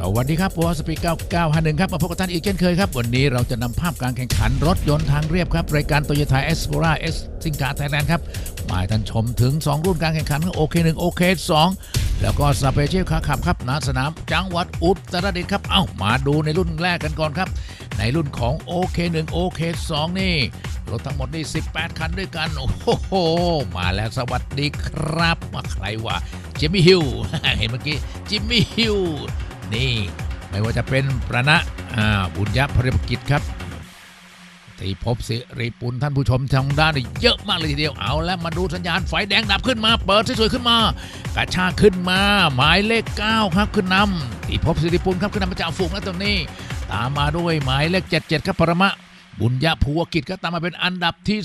สวัสดีครับวอสปี9951ครับมาพบกับท่านอีกเช่นเคยครับ วันนี้เราจะนำภาพการแข่งขันรถยนต์ทางเรียบครับ รายการโตโยต้าเอสโ r ราเอสซิงคาไทยแลนด์ครับมาท่านชมถึง 2 รุ่นการแข่งขันโอเค1โอเค2แล้วก็สเปเชียลคาขับครับณสนามจังหวัดอุตรดิตถ์ครับ เอ้ามาดูในรุ่นแรกกันก่อนครับ ในรุ่นของโอเค1โอเค2นี่รถทั้งหมดนี่18 คันด้วยกัน โอ้โห มาแล้วสวัสดีครับมาใครวะจิมมี่ฮิลเห็นเมื่อกี้จิมมี่ฮิล นี่ ไม่ว่าจะเป็นประณะบุญยพริภกิจครับตีพบสิริปุลท่านผู้ชมทางด้านเยอะมากเลยทีเดียวเอาแล้วมาดูสัญญาณไฟแดงดับขึ้นมา เปิดสวยๆขึ้นมา กระชากขึ้นมา หมายเลข 9 ครับขึ้นนำตีพบสิริปุลครับขึ้นนำมาจากฝูงแล้วตรงนี้ ตามมาด้วยหมายเลข 77 ครับปรมะบุญยภูวกิจก็ตามมาเป็นอันดับที่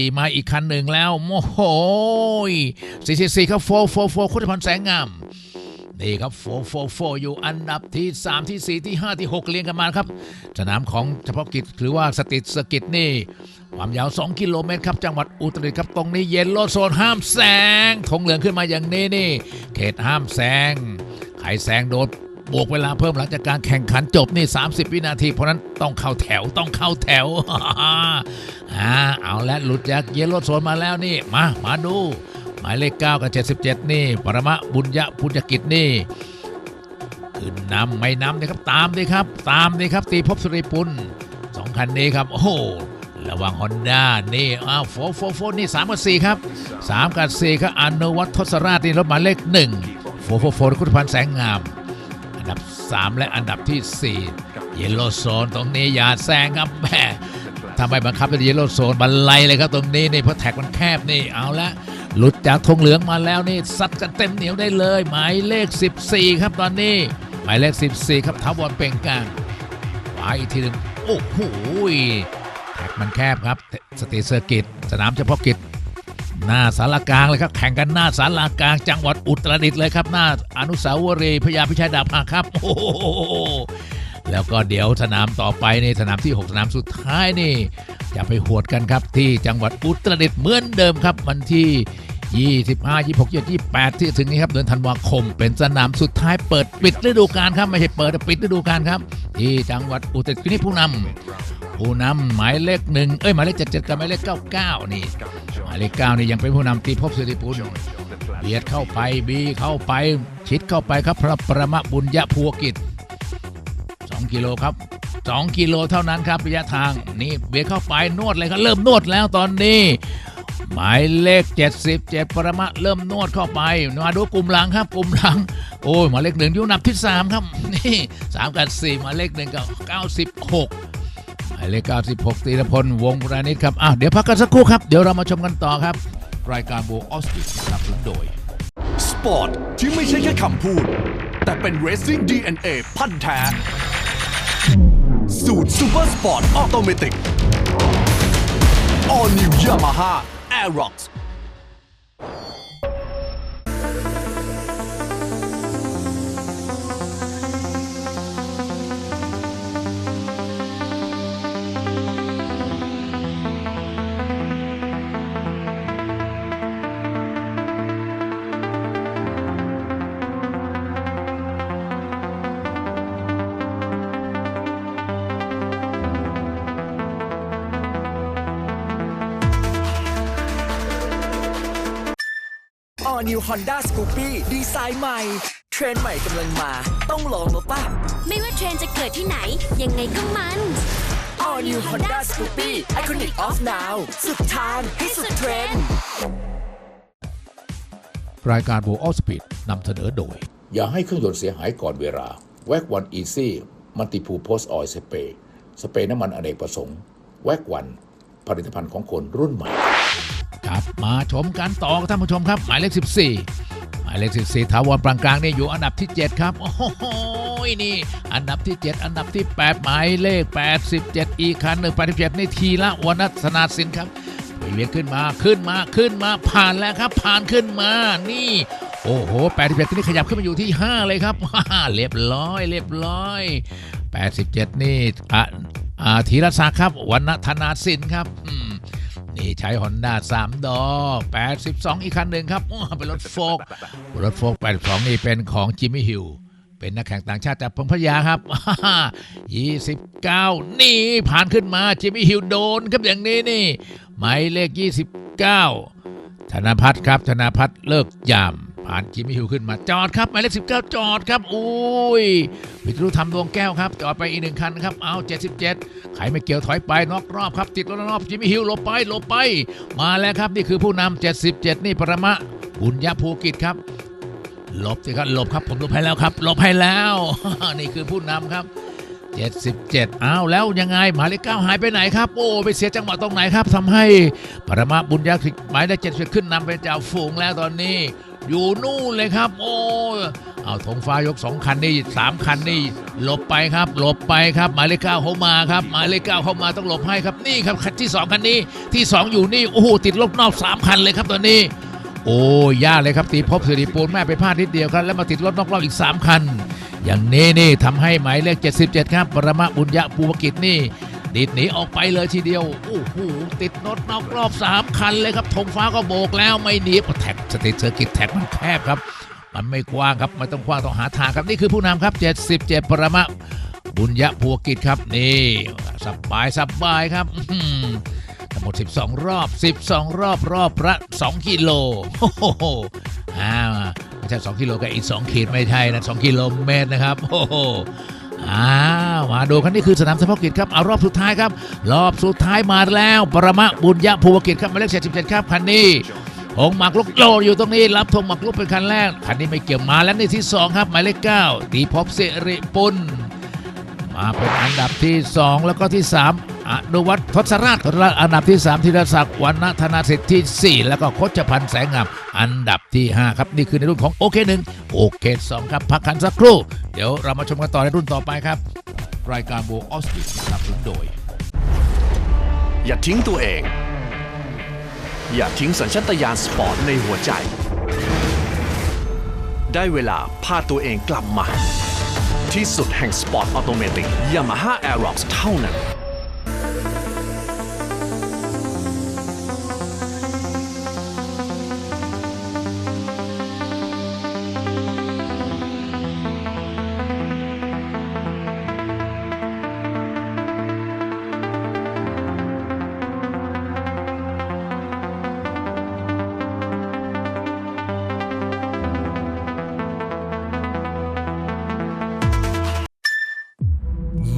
2 114 มาอีกคันหนึ่งแล้วโอ้โห444ครับ4 4 4คุณพันธ์แสงงาม นี่ครับโฟโฟโฟอยู่อันดับที่ 3 ที่ 4 ที่ 5 ที่ 6 เรียงกันมาครับ สนามของเฉพาะกิจหรือว่าสติสกิจนี่ ความยาว 2 กิโลเมตรครับ จังหวัดอุตรดิตถ์ครับ ตรงนี้เย็นโลโซนห้ามแซงธงเหลืองขึ้นมาอย่างนี้นี่ เขตห้ามแซงใครแซงโดนบวกเวลาเพิ่มหลังจากการแข่งขันจบนี่ 30 วินาที เพราะนั้นต้องเข้าแถวต้องเข้าแถวอ่าเอาและหลุดจากเยลโลโซนมาแล้วนี่มามาดู หมายเลข 9 กับ 77 นี่ ปรมะบุญยะพุญกิจนี่ขึ้นนำไม่นำเลยครับตามเลยครับ ตามเลยครับ ตีพบสุริปุลสองคันนี้ครับโอ้โหระวังฮอนด้านี่อ้าวโฟโฟโฟนี่3กับ4ครับ3กับ4ครับอนุวัฒน์ทศราชนี่รถหมายเลข1โฟโฟโฟคุณพันธ์แสงงาม อันดับ 3 และอันดับที่ 4 เยลโลโซนตรงนี้อย่าแซงครับแหมทำไมบังคับเป็นเยลโลโซนบันไลเลยครับตรงนี้นี่เพราะแท็กมันแคบนี่เอาละ หลุดจากธงเหลืองมาแล้วนี่ซัดกันเต็มเหนียวได้เลย หมายเลข 14 ครับตอนนี้ หมายเลข 14 ครับทาวรเป่งกลางขวาอีกทีหนึ่งโอ้โหแท็กมันแคบครับ สเตเซอร์กิจสนามเฉพาะกิจหน้าสารกลางเลยครับ แข่งกันหน้าสารกลางจังหวัดอุตรดิตถ์เลยครับ หน้าอนุสาวรีย์พญาพิชัยดาบหักครับ โอ้โห แล้วก็เดี๋ยวสนามต่อไปในสนามที่ 6 สนามสุดท้ายนี่ จะไปหวดกันครับที่จังหวัดอุตรดิตถ์เหมือนเดิมครับ วันที่ 25 26 28 ที่ถึงนี้ครับเดือนธันวาคม เป็นสนามสุดท้ายเปิดปิดฤดูกาลครับไม่ใช่เปิดแต่ปิดฤดูกาลครับ ที่จังหวัดอุตรดิตถ์นี่ผู้นำผู้นำหมายเลขหนึ่งเอ้ยหมายเลข77กับหมายเลข99นี่หมายเลขเก้านี่ยังเป็นผู้นำตีพบสิริปุลเบียดเข้าไปบีเข้าไป ชิดเข้าไปครับพระประมะบุญยะภูวกิจ 2กิโลครับ2กิโลเท่านั้นครับระยะทางนี่เบียดเข้าไปนวดเลยครับเริ่มนวดแล้วตอนนี้ หมายเลข 77 ประมะเริ่มนวดเข้าไปมาดูกลุ่มหลังครับกลุ่มหลัง โอ้ยหมายเลขหนึ่งอยู่นับที่3ครับนี่3กับ4หมายเลขหนึ่งกับ96หมายเลข96ตีรพล วงศ์รานิชครับอะเดี๋ยวพักกันสักครู่ครับ เดี๋ยวเรามาชมกันต่อครับ รายการโบออสติสนับสนุนโดย สปอร์ตที่ไม่ใช่แค่คำพูด แต่เป็น Racing DNA พันแท้ Super Sport Automatic. All New Yamaha Aerox. อ l New Honda Scoopy ดีไซน์ใหม่ เทรนด์ใหม่กำลังมา ต้องลองแล้วป่ะ ไม่ว่าเทรนด์จะเกิดที่ไหน ยังไงก็มัน All New Honda Scoopy Iconic of Now สุดทางให้สุดเทรนด์รายการโบออสปีดนำเสนอโดย อย่าให้เครื่องยนต์เสียหายก่อนเวลาแวกวันอีซี่มัลติพูโพสออยสเปรย์สเปรย์น้ำมันอเนกประสงค์ แวกวัน ผลิตภัณฑ์ของคนรุ่นใหม่ ครับมาชมกันต่อท่านผู้ชมครับ หมายเลข 14 หมายเลข 14ถาวรปรางกลางนี่อยู่อันดับที่ 7 ครับ โอ้โหนี่อันดับที่ 7 อันดับที่ 8 หมายเลข 87 อีกคันหนึ่ง87นี่ทีละวนัสนาสินครับเวียนขึ้นมาขึ้นมาขึ้นมาผ่านแล้วครับ ผ่านขึ้นมานี่โอ้โห87นี่ขยับขึ้นมาอยู่ที่ 5 เลยครับเรียบร้อยเรียบร้อย 87 นี่อะอ่าธีรศักดิ์ครับวรรณธนาสินครับอืม นี่ใช้ฮอนด้า3ดอ82 อีกคันหนึ่งครับอ้อเป็นรถโฟกรถโฟก82 นี่เป็นของจิมมี่ฮิลเป็นนักแข่งต่างชาติจากพงพยาครับ 29 นี่ผ่านขึ้นมาจิมมี่ฮิวโดนครับอย่างนี้นี่หมายเลข 29 ธนพัฒน์ครับ ธนพัฒน์เลิกยาม ผ่านจิมมี่ฮิวขึ้นมาจอดครับหมายเลข19จอดครับอุ้ยวิทยุธรรมดวงแก้วครับจอดไปอีกหนึ่งคันครับเอา77ใครไม่เกี่ยวถอยไปนอกรอบครับติดรถนอกจิมมี่ฮิวหลบไปหลบไป มาแล้วครับนี่คือผู้นำ77นี่ปรมะบุญยภูกิจครับหลบสิครับหลบครับผมหลบให้แล้วครับหลบให้แล้ว นี่คือผู้นำครับ77อ้าวแล้วยังไงหมายเลขเก้าหายไปไหนครับ โอ้ไปเสียจังหวะตรงไหนครับทำให้ปรมาบุญยักษ์หมายเลขเจ็ดขึ้นนำเป็นจ่าฝูงแล้วตอนนี้ อยู่นู่นเลยครับ โอ้เอาธงฟ้ายกสองคันนี่สามคันนี่หลบไปครับหลบไปครับ หมายเลขเก้าเข้ามาครับ หมายเลขเก้าเข้ามาต้องหลบให้ครับนี่ครับคันที่สองคันนี้ที่สองอยู่นี่โอ้โหติดลบนอกสามคันเลยครับตอนนี้ โอ้ยากเลยครับตีพบสิริปูนแม่ไปพลาดนิดเดียวครับแล้วมาติดรถนอกรอบอีก 3 คันอย่างนี้นี่ทำให้หมายเลข 77 ครับ ปรมะบุญยะภูวกิจนี่ ดิดหนีออกไปเลยทีเดียวโอ้โหติดรถนอกรอบ3คันเลยครับธงฟ้าก็โบกแล้วไม่หนีแท็กสติเซอร์กิตแท็กมันแคบครับ มันไม่กว้างครับไม่ต้องกว้างต้องหาทางครับนี่คือผู้นำครับ 77 ปรมะบุญยะภูวกิจครับนี่สบายสบายครับอื้อหือทั้งหมด 12 รอบ 12 รอบรอบละ2กิโลโอ้โหอ่าไม่ใช่2กิโลก็อีก 2 ขีดไม่ใช่นะ2กิโลเมตรนะครับโอ้โห อ้าวมาดูคันนี้คือสนามเฉพาะกิจครับเอารอบสุดท้ายครับ รอบสุดท้ายมาแล้วปรมะบุญยะภูวกิจครับหมายเลข77ครับคันนี้ธงหมากลุกโลอยู่ตรงนี้ รับธงหมากลุกเป็นคันแรกคันนี้ไม่เกี่ยวมาแล้วในที่ 2 ครับหมายเลข9ตีพบเสริปุลมาเป็นอันดับที่ 2 แล้วก็ที่ 3 อนุวัฒน์ทศราชทศราชอันดับที่ 3ธีรศักดิ์วรรณธนาสิทธิ์ที่ 4 แล้วก็โคชพันธ์แสงงามอันดับที่ 5 ครับ นี่คือในรุ่นของโอเคหนึ่งโอเคสองครับ พักกันสักครู่ เดี๋ยวเรามาชมกันต่อในรุ่นต่อไปครับ รายการโบออสติสนับสนุนโดย อย่าทิ้งตัวเอง อย่าทิ้งสัญชาตญาณสปอร์ตในหัวใจ ได้เวลาพาตัวเองกลับมา ที่สุดแห่งสปอร์ตออโตเมติก Yamaha Aerox เท่านั้น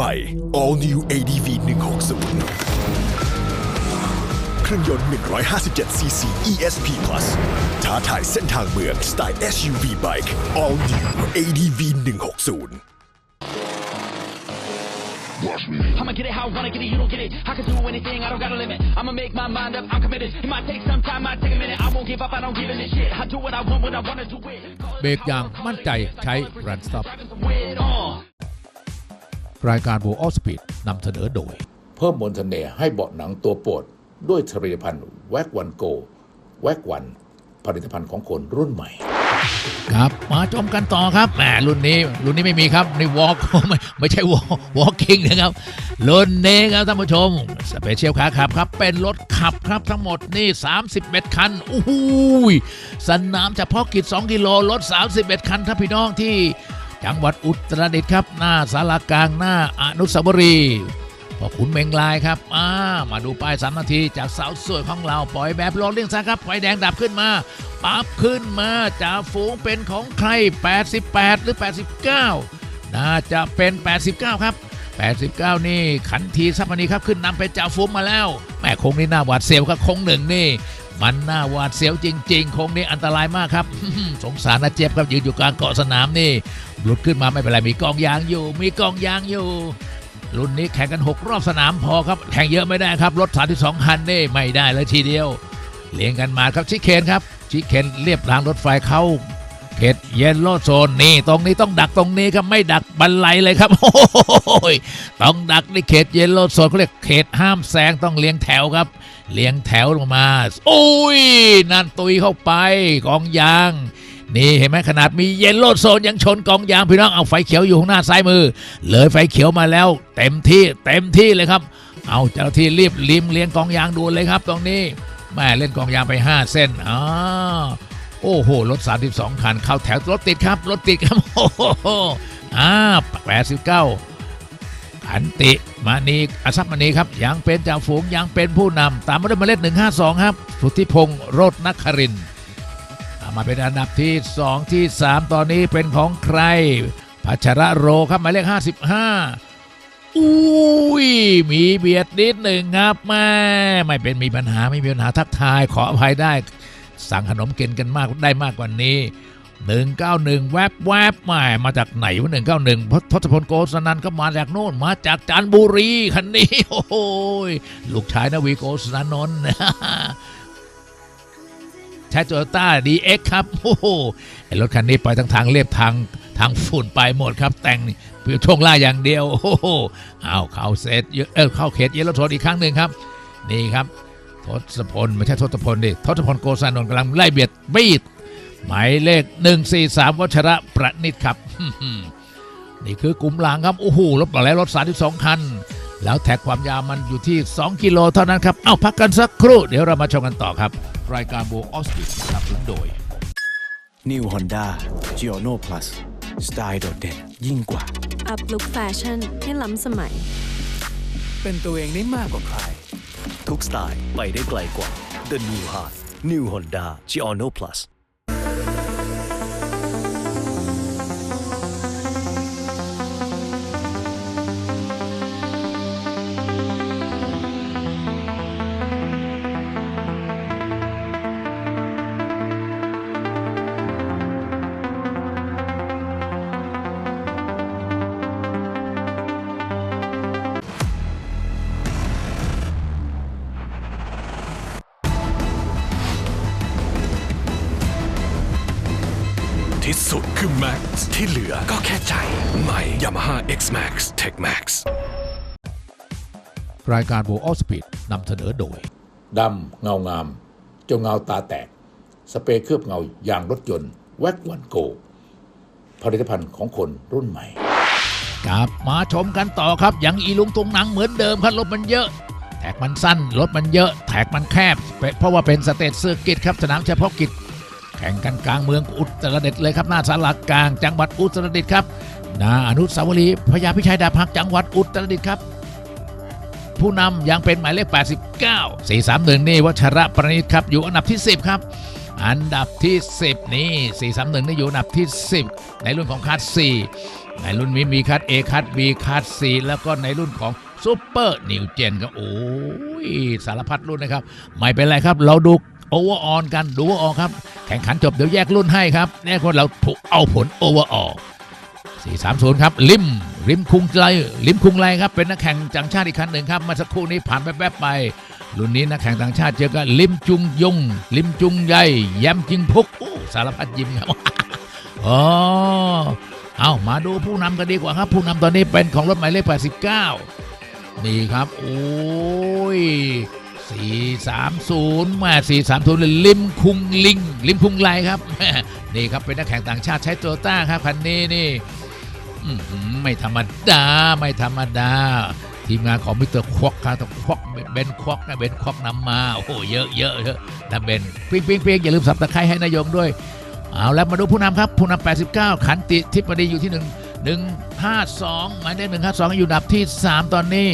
ม่ All New ADV 160เครื่องยนต์ 157cc ESP Plus ท้าทายเส้นทางเมืองสไตล์ SUV Bike All New ADV 160 I'ma get it how I wanna get it, you don't get it. I can do anything, I don't got a limit. I'ma make my mind up, I'm committed. It might take some time, might take a minute. I won't give up, I don't give a shit. I do what I want when I wanna do it. เบรกอย่างมั่นใจใช้ Run Stop With on. รายการโบออสปีดนำเสนอโดย เพิ่มมนต์เสน่ห์ให้เบาะหนังตัวโปรด ด้วยผลิตภัณฑ์แวกวันโก แวกวัน ผลิตภัณฑ์ของคนรุ่นใหม่ ครับมาชมกันต่อครับแหมรุ่นนี้รุ่นนี้ไม่มีครับในวอล์กไม่ไม่ใช่วอล์วอล์กิ้งนะครับรุ่นนี้ครับท่านผู้ชมสเปเชียลขาขับครับ เป็นรถขับครับทั้งหมดนี่ 31 คันโอ้โหยสนามเฉพาะกิจ 2 กิโลรถ 31 คันท่านพี่น้องที่ จังหวัดอุตรดิตถ์ครับ หน้าสารากลางหน้าอนุสาวรีย์พอขุนเมงลายครับอ่ามาดูป้ายสามนาทีจากสาวสวยของเราปล่อยแบบโรลลิ่งซะครับไฟแดงดับขึ้นมาปั๊บขึ้นมาจ่าฝูงเป็นของใคร 88 หรือ 89 น่าจะเป็น 89 ครับ 89 นี่ขันทีซัพพนีครับขึ้นนำเป็นจ่าฝูงมาแล้วแม่คงนี่หน้าหวาดเสียวครับคงหนึ่งนี่ มันหน้าหวาดเสียวจริง ๆ คงนี้อันตรายมากครับ สงสารนะเจ็บครับยืนอยู่กลางเกาะสนามนี่หลุดขึ้นมาไม่เป็นไรมีกองยางอยู่ มีกองยางอยู่ รุ่นนี้แข่งกัน 6 รอบสนามพอครับแข่งเยอะไม่ได้ครับรถ32คันนี่ไม่ได้เลยทีเดียว เลี้ยงกันมาครับชิเคนครับชิเคนเรียบรางรถไฟเข้า เขตเยลโลโซนนี่ตรงนี้ต้องดักตรงนี้ครับไม่ดักบันไลเลยครับโอ้ยต้องดักในเขตเยลโลโซนเขาเรียกเขตห้ามแซงต้องเลี้ยงแถวครับ เลี้ยงแถวลงมาโอ้ยนั่นตุยเข้าไปกองยางนี่เห็นไหมขนาดมีเยลโล่โซนยังชนกองยางพี่น้องเอาไฟเขียวอยู่ข้างหน้าซ้ายมือ เลยไฟเขียวมาแล้ว เต็มที่เต็มที่เลยครับ เอาเจ้าหน้าที่รีบลิมเลี้ยงกองยางด่วนเลยครับ ตรงนี้แม่เล่นกองยางไป 5 เส้นอ๋อ โอ้โห รถ 32 คัน เข้าแถวรถติดครับ รถติดครับ โอ้โหอ่า89ขันติมานีอสัพมณีครับยังเป็นจ่าฝูงยังเป็นผู้นำตามมาด้วยหมายเลข152 ครับ สุทธิพงศ์โรจนครินมาเป็นอันดับที่ 2 ที่ 3 ตอนนี้เป็นของใครพัชระโรครับหมายเลข 55 อุ้ย มีเบียดนิดหนึ่งครับแม่ไม่เป็นมีปัญหาไม่มีปัญหาทักทายขออภัยได้ สั่งขนมกินกันมากได้มากกว่านี้ 191 แวบแวบม่มาจากไหนวะ191พทศพลโกศนันก็มาจากโน่นมาจากจันบุรีคันนี้โอ้โหยลูกชายนวีโกศนันนท์ใช้โตโยต้าดีเอ็กครับโอ้โหรถคันนี้ไปทางทางเรียบทางทางฝุ่นไปหมดครับ แต่งเพื่อช่วงล่างอย่างเดียวโอ้โหเอาเข้าเซตเออเข้าเขตเยลโลโทนอีกครั้งหนึ่งครับ นี่ครับ ศพลไม่ใช่ทศพลดิทศพลโกศานนท์กำลังไล่เบียดบีดหมายเลข 143 วัชระประนิตครับ นี่คือกลุ่มหลังครับ โอ้โหรถต่อแล้วรถ 32 คัน แล้วแท็กความยาวมันอยู่ที่ 2 กิโลเท่านั้นครับ เอาพักกันสักครู่ เดี๋ยวเรามาชมกันต่อครับ รายการโบออสติสนับสนุนโดย New Honda g i o n o Plus สไตล์โดดเด่นยิ่งกว่า อัพลุคแฟชั่นให้ล้ำสมัย เป็นตัวเองได้มากกว่าใคร ทุกสไตล์ไปได้ไกลกว่า The New Heart New Honda g i o n o Plus สุดคือ Max ที่เหลือก็แค่ใจใหม่ Yamaha X Max Tech Max รายการโบออสปีดนำเสนอโดย ดำเงางาม จงเงาตาแตก สเปรย์เคลือบเงายางรถยนต์แว็กวันโก ผลิตภัณฑ์ของคนรุ่นใหม่กลับมาชมกันต่อครับ ยังอีลุงตุงหนังเหมือนเดิมครับรถมันเยอะ แท็กมันสั้น รถมันเยอะ แท็กมันแคบเป็นเพราะว่าเป็นสเตทเซอร์กิตครับสนามเฉพาะกิจ แข่งกันกลางเมืองอุตรดิตถ์เลยครับหน้าสารากลางจังหวัดอุตรดิตถ์ครับหนาอนุสาวรีย์พญาพิชัยดาบหักจังหวัดอุตรดิตถ์ครับ ผู้นำยังเป็นหมายเลข 89 431 นี่วัชระประณิตครับอยู่อันดับที่ 10 ครับอันดับที่ 10 นี่ 431นี่อยู่อันดับที่ 10 ในรุ่นของคัส4ในรุ่นนี้มีคัส A คัส B คัส C แล้วก็ในรุ่นของซูเปอร์นิวเจนครับโอ้ยสารพัดรุ่นนะครับ ไม่เป็นไรครับ เราดู โอเวอร์ออนกันดูว่าออครับ แข่งขันจบเดี๋ยวแยกรุ่นให้ครับแน่คนเราเอาผลโอเวอร์ออ430 ครับ ลิมลิมคุงไลลิมคุงไลครับ เป็นนักแข่งต่างชาติอีกคันหนึ่งครับเมื่อสักครู่นี้ผ่านแป๊บๆไป รุ่นนี้นักแข่งต่างชาติเจอกันลิมจุงยง ลิมจุงใยแยมจิงพุกโอ้สารพัดยิ้มครับอ๋อเอามาดูผู้นำกันดีกว่าครับ ผู้นำตอนนี้เป็นของรถหมายเลข89นี่ครับ โอ้ย 430มา430เลยลิมคุงลิง ลิมคุงไลครับนี่ครับเป็นนักแข่งต่างชาติใช้โตต้าครับคันนี้นี่ไม่ธรรมดาไม่ธรรมดา ทีมงานของมิสเตอร์ควักครับต้องควักเบนควักนะเบนควักนำมาโอ้โหเยอะเยอะเยอะนะเบนปิ้งปิ้งปิ้งอย่าลืมสับตะไคร้ให้นายงด้วยเอาแล้วมาดูผู้นำครับ ผู้นำ89 ขันติทิพดีอยู่ที่ 1 152หมายเลข152 อยู่ดับที่ 3 ตอนนี้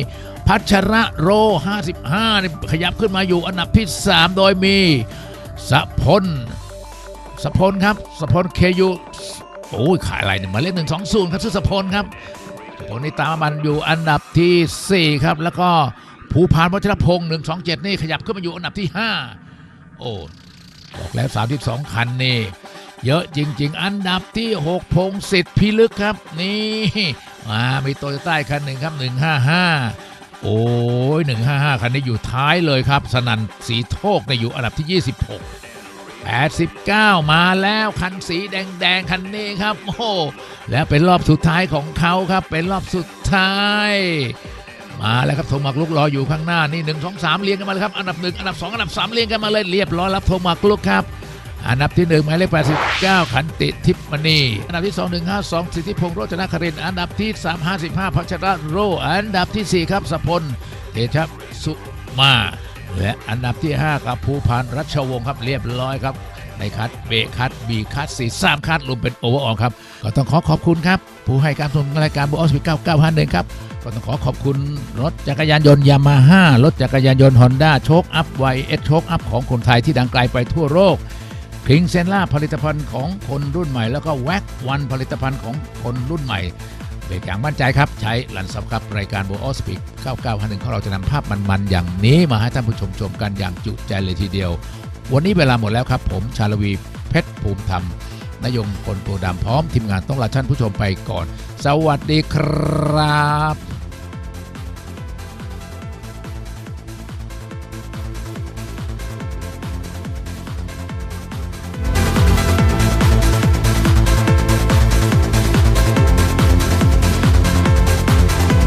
พัชระโร 55นี่ขยับขึ้นมาอยู่อันดับที่ 3 โดยมีสะพลสะพลครับสะพลเคยูโอ้ยขายอะไรเนี่ยมาเลขหนึ่งสองศูนย์ครับชื่อสะพลครับสะพลนี่ตามมันอยู่อันดับทีสี่ 4 ครับ แล้วก็ภูพานวัชรพงศ์หนึ่งสองเจ็ดนี่ขยับขึ้นมาอยู่อันดับที่ 5 โอ้บอกแล้ว 32 คันนี่เยอะจริง ๆ อันดับที่ 6 พงศิษฐ์พิลึกครับ นี่มามีโตโยต้าคันหนึ่งครับ 155 โอ้ย155 คันนี้อยู่ท้ายเลยครับ สนันสีโทกในอยู่อันดับที่ 26 89 มาแล้วคันสีแดงๆ คันนี้ครับโอ้แล้วเป็นรอบสุดท้ายของเขาครับ เป็นรอบสุดท้าย มาแล้วครับโทมักลุกรออยู่ข้างหน้านี่หนึ่งสองสามเรียงกันมาเลยครับอันดับหนึ่งอันดับสองอันดับสามเรียงกันมาเลยเรียบร้อยรับโทมักลุกครับ อันดับที่หนึ่งหมายเลข89 ขันติทิพมณี อันดับที่ 2 152 สิทธิพงศ์โรจนครินอันดับที่ 3 55พัชรโร อันดับทีสี่ 4 ครับสพลเตชะสุมา และอันดับที่ 5 ครับภูพานรัชวงศ์ครับเรียบร้อยครับในคัดเบคัดบีคัดสี่สามคัดรวมเป็นโอเวอร์ออครับ ก็ต้องขอขอบคุณครับ ผู้ให้การสนับสนุนรายการบอสปี9951ครับก็ต้องขอขอบคุณรถจักรยานยนต์ยามาฮ่ารถจักรยานยนต์ฮอนด้าโชคอัพไวเอสโชคอัพของคนไทยที่ดังไกลไปทั่วโลก คลิงเซนล่าผลิตภัณฑ์ของคนรุ่นใหม่ แล้วก็แว็กวันผลิตภัณฑ์ของคนรุ่นใหม่เบรกอย่างมั่นใจครับ ใช้ลันซับครับ รายการโบออสปีก9951ของเราจะนำภาพมันๆ อย่างนี้มาให้ท่านผู้ชมชมกันอย่างจุใจเลยทีเดียว วันนี้เวลาหมดแล้วครับ ผมชาลวีเพชรภูมิธรรมนายงคนตัวดำพร้อมทีมงานต้องลาท่านผู้ชมไปก่อน สวัสดีครับ